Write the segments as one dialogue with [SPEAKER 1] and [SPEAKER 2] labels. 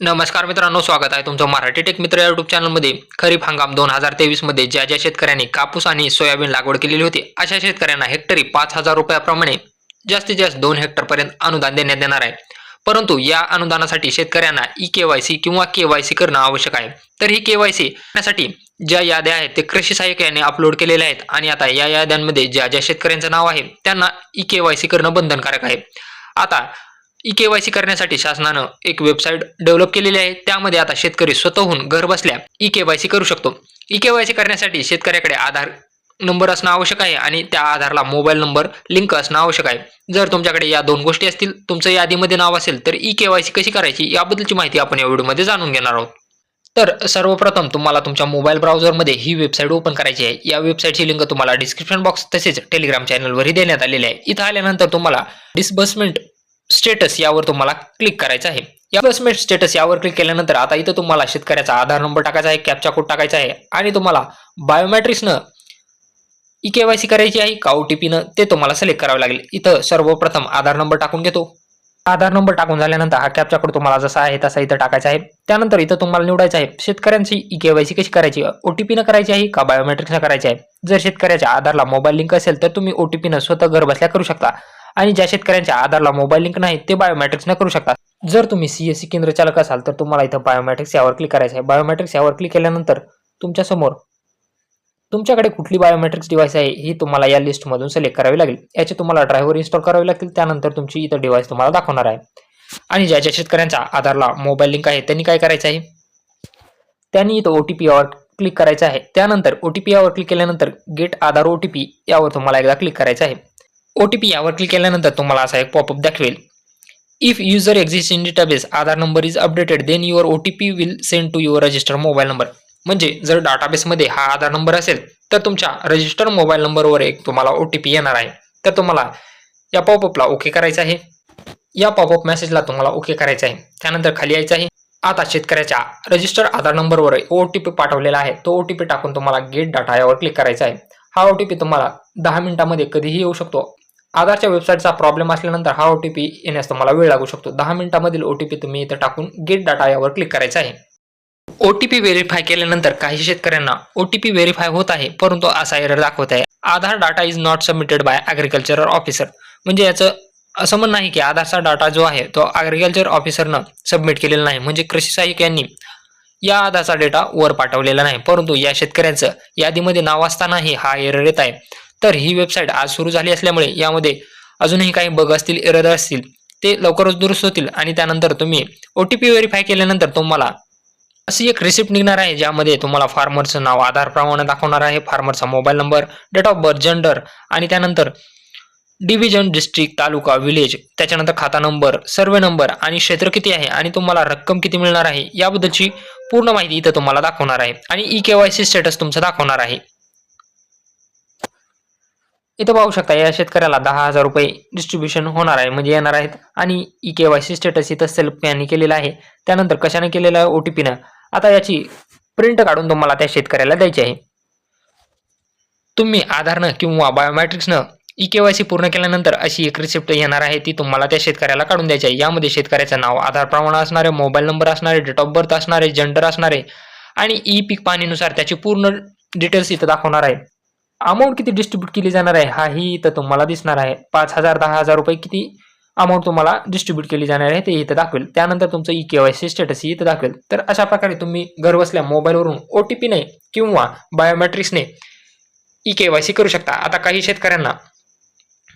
[SPEAKER 1] नमस्कार मित्रांनो स्वागत आहे तुमचं मराठी टेक मित्र युट्यूब चॅनलमध्ये खरीप हंगाम दोन हजार तेवीसमध्ये ज्या ज्या शेतकऱ्यांनी कापूस आणि सोयाबीन लागवड केलेली होती अशा शेतकऱ्यांना हेक्टरी पाच हजार रुपयाप्रमाणे जास्तीत जास्त दोन हेक्टरपर्यंत अनुदान देण्यात येणार आहे. परंतु या अनुदानासाठी शेतकऱ्यांना ई के वाय सी किंवा के वाय सी करणं आवश्यक आहे. तर ही के वाय सी करण्यासाठी ज्या याद्या आहेत ते कृषी सहाय्यक यांनी अपलोड केलेल्या आहेत आणि आता या याद्यांमध्ये ज्या ज्या शेतकऱ्यांचं नाव आहे त्यांना ई के वाय सी करणं बंधनकारक आहे. आता ई के वाय सी करण्यासाठी शासनानं एक वेबसाईट डेव्हलप केलेली आहे. त्यामध्ये आता शेतकरी स्वतःहून घर बसल्या ई के वाय सी करू शकतो. ई के वाय सी करण्यासाठी शेतकऱ्याकडे आधार नंबर असणं आवश्यक आहे आणि त्या आधारला मोबाईल नंबर लिंक असणं आवश्यक आहे. जर तुमच्याकडे या दोन गोष्टी असतील तुमचं यादीमध्ये नाव असेल तर ई के वाय सी कशी करायची याबद्दलची माहिती आपण या व्हिडिओमध्ये जाणून घेणार आहोत. तर सर्वप्रथम तुम्हाला तुमच्या मोबाईल ब्राउझरमध्ये ही वेबसाईट ओपन करायची आहे. या वेबसाईटची लिंक तुम्हाला डिस्क्रिप्शन बॉक्स तसेच टेलिग्राम चॅनलवरही देण्यात आलेली आहे. इथं आल्यानंतर तुम्हाला डिस्बर्समेंट स्टेटस यावर तुम्हाला क्लिक करायचं आहे. या डिस्बर्समेंट स्टेटस यावर क्लिक केल्यानंतर आता इथं तुम्हाला शेतकऱ्याचा आधार नंबर टाकायचा आहे कॅपचा कोड टाकायचा आहे आणि तुम्हाला बायोमॅट्रिक्सनं ई के वाय सी करायची आहे का ओ टी पीनं ते तुम्हाला सिलेक्ट करावं लागेल. इथं सर्वप्रथम आधार नंबर टाकून घेतो. आधार नंबर टाकून झाल्यानंतर हा कॅपचा कोड तुम्हाला जसा आहे तसा इथं टाकायचा आहे. त्यानंतर इथं तुम्हाला निवडायचं आहे शेतकऱ्यांची ई के वाय सी कशी करायची ओ टी पीनं करायची आहे का बायोमेट्रिक्सनं करायची आहे? जर शेतकऱ्याच्या आधारला मोबाईल लिंक असेल तर तुम्ही ओ टी पीनं स्वतः घर बसल्या करू शकता. आणि ज्या शेतकऱ्यांच्या आधारला मोबाईल लिंक नाही ते बायोमेट्रिक्सनं करू शकता. जर तुम्ही सी एस सी केंद्र चालक असाल तर तुम्हाला इथं बायोमॅट्रिक्स यावर क्लिक करायचं आहे बायोमॅट्रिक्स यावर क्लिक केल्यानंतर तुमच्यासमोर तुमच्याकडे कुठली बायोमेट्रिक्स डिव्हाइस आहे ही तुम्हाला या लिस्टमधून सिलेक्ट करावी लागेल. याचे तुम्हाला ड्रायव्हर इन्स्टॉल करावे लागतील. त्यानंतर तुमची इथं डिव्हाइस तुम्हाला दाखवणार आहे. आणि ज्या ज्या शेतकऱ्यांचा आधारला मोबाईल लिंक आहे त्यांनी काय करायचं आहे? त्यांनी इथं ओ टी पी यावर क्लिक करायचं आहे. त्यानंतर ओ टी पी यावर क्लिक केल्यानंतर get Aadhaar O T P यावर तुम्हाला एकदा क्लिक करायचं आहे. ओ टी पी यावर क्लिक केल्यानंतर तुम्हाला असा एक पॉपअप दाखवेल. If user exist in database Aadhaar number is updated then your O T P will send to your register mobile number म्हणजे जर डाटाबेसमध्ये हा आधार नंबर असेल तर तुमच्या रजिस्टर मोबाईल नंबरवर एक तुम्हाला ओ टी पी येणार आहे. तर तुम्हाला या पॉपअपला ओके करायचं आहे. या पॉपअप मेसेजला तुम्हाला ओके करायचं आहे. त्यानंतर खाली यायचं आहे. आता शेतकऱ्याच्या रजिस्टर आधार नंबरवर ओ टी पी पाठवलेला आहे. तो ओ टी पी टाकून तुम्हाला गेट डाटा यावर क्लिक करायचा आहे. हा ओ टी पी तुम्हाला दहा मिनिटामध्ये कधीही येऊ शकतो. आधारच्या वेबसाईटचा प्रॉब्लेम असल्यानंतर हा ओ टी पी येण्यास तुम्हाला वेळ लागू शकतो. दहा मिनिटामधील ओ टी पी तुम्ही इथं टाकून गेट डाटा यावर क्लिक करायचा आहे. ओ टी पी व्हेरीफाय केल्यानंतर काही शेतकऱ्यांना ओ टी पी व्हेरीफाय होत आहे परंतु असा एरर दाखवत आहे. Aadhaar data is not submitted by agricultural officer म्हणजे याचं असं म्हणणं आहे की आधारचा डाटा जो आहे तो ॲग्रिकल्चर ऑफिसरनं सबमिट केलेला नाही. म्हणजे कृषी सहाय्यक यांनी या आधारचा डेटा वर पाठवलेला नाही. परंतु या शेतकऱ्यांचं यादीमध्ये नाव असतानाही हा एरर येत आहे. तर ही वेबसाईट आज सुरू झाली असल्यामुळे यामध्ये अजूनही काही बग असतील एरर असतील ते लवकरच दुरुस्त होतील आणि त्यानंतर तुम्ही ओ टी पी व्हेरीफाय केल्यानंतर तुम्हाला अशी एक रिसिप्ट निघणार आहे ज्यामध्ये तुम्हाला फार्मरचं नाव आधार प्रमाणे दाखवणार आहे फार्मरचा mobile number date of birth gender आणि त्यानंतर डिव्हिजन डिस्ट्रिक्ट तालुका विलेज त्याच्यानंतर खाता नंबर सर्वे नंबर आणि क्षेत्र किती आहे आणि तुम्हाला रक्कम किती मिळणार आहे याबद्दलची पूर्ण माहिती इथं तुम्हाला दाखवणार आहे आणि E K Y C status तुमचं दाखवणार आहे. इथं पाहू शकता या शेतकऱ्याला दहा हजार रुपये डिस्ट्रीब्युशन होणार आहे म्हणजे येणार आहेत. आणि E K Y C status इथं सेल्फ यांनी केलेलं आहे. त्यानंतर कशाने केलेलं आहे ओ टी पीनं आता याची प्रिंट काढून तुम्हाला त्या शेतकऱ्याला द्यायची आहे. तुम्ही आधारनं किंवा बायोमॅट्रिक्सनं ई के वाय सी पूर्ण केल्यानंतर अशी एक रिसिप्ट येणार आहे ती तुम्हाला त्या शेतकऱ्याला काढून द्यायची आहे. यामध्ये शेतकऱ्याचं नाव आधार प्रमाण असणारे मोबाईल नंबर असणारे डेट ऑफ बर्थ असणारे जेंडर असणारे आणि ई पीक पाणीनुसार त्याची पूर्ण डिटेल्स इथं दाखवणार आहे. अमाऊंट किती डिस्ट्रीब्यूट केली जाणार आहे? हाही इथं तुम्हाला दिसणार आहे. पाच हजार दहा हजार रुपये किती अमाऊंट तुम्हाला डिस्ट्रीब्यूट केली जाणार आहे ते इथं दाखवेल. त्यानंतर तुमचं E K Y C status इथं दाखवेल. तर अशा प्रकारे तुम्ही घरबसल्या मोबाईलवरून ओ टी पीने किंवा बायोमेट्रिक्सने ई के वाय सी करू शकता. आता काही शेतकऱ्यांना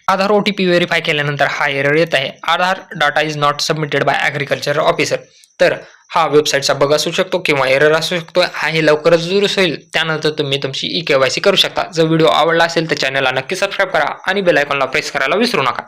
[SPEAKER 1] Aadhaar O T P verify केल्यानंतर हा एरर येत आहे. Aadhaar data is not submitted by agriculture officer तर हा वेबसाईटचा बग असू शकतो किंवा एरर असू शकतो हा हे लवकरच दुरुस्त होईल. त्यानंतर तुम्ही तुमची ई के वाय सी करू शकता. जर व्हिडिओ आवडला असेल तर चॅनलला नक्की सबस्क्राईब करा आणि बेलायकॉनला प्रेस करायला विसरू नका.